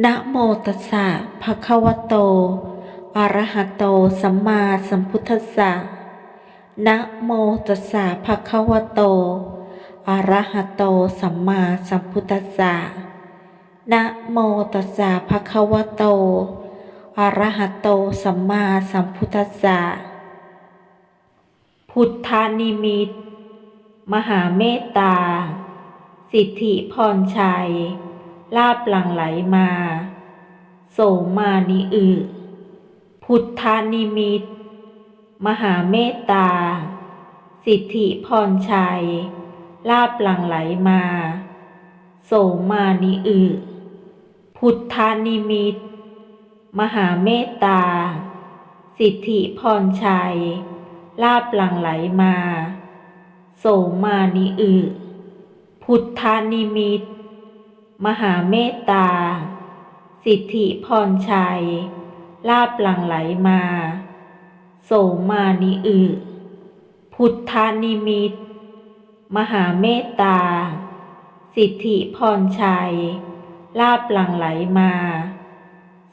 นะโมตัสสะภะคะวะโต อะระหะโต สัมมาสัมพุทธัสสะ นะโมตัสสะภะคะวะโต อะระหะโต สัมมาสัมพุทธัสสะ นะโมตัสสะภะคะวะโต อะระหะโต สัมมาสัมพุทธัสสะ พุทธานิมิต มหาเมตตา สิทธิพรชัย ลาบหลั่งไหลมา โสมานิอึพุทธานิมิต มหาเมตตา สิทธิพรชัย ลาบหลั่งไหลมา โสมานิอึพุทธานิมิต มหาเมตตา สิทธิพรชัย ลาบหลั่งไหลมา โสมานิอึพุทธานิมิต มหาเมตตา สิทธิพรชัย ลาบหลั่งไหลมา โสมานิอึพุทธานิมิต มหาเมตตา สิทธิพรชัย ลาบหลั่งไหลมา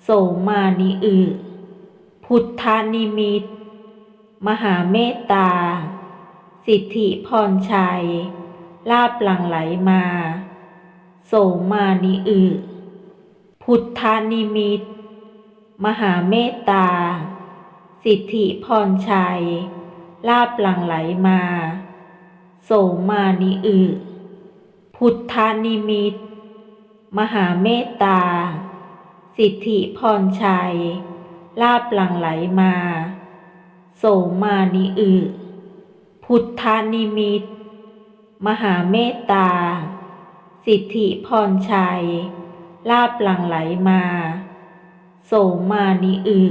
โสมานิอึพุทธานิมิต มหาเมตตา สิทธิพรชัย ลาบหลั่งไหลมา โสมานิอึพุทธานิมิต มหาเมตตา สิทธิพรชัย ลาบหลังไหลมา โสมานิอึพุทธานิมิต มหาเมตตา สิทธิพรชัย ลาบหลังไหลมา โสมานิอึพุทธานิมิต มหาเมตตา สิทธิพรชัย ลาบหลังไหลมา โสมานิอึ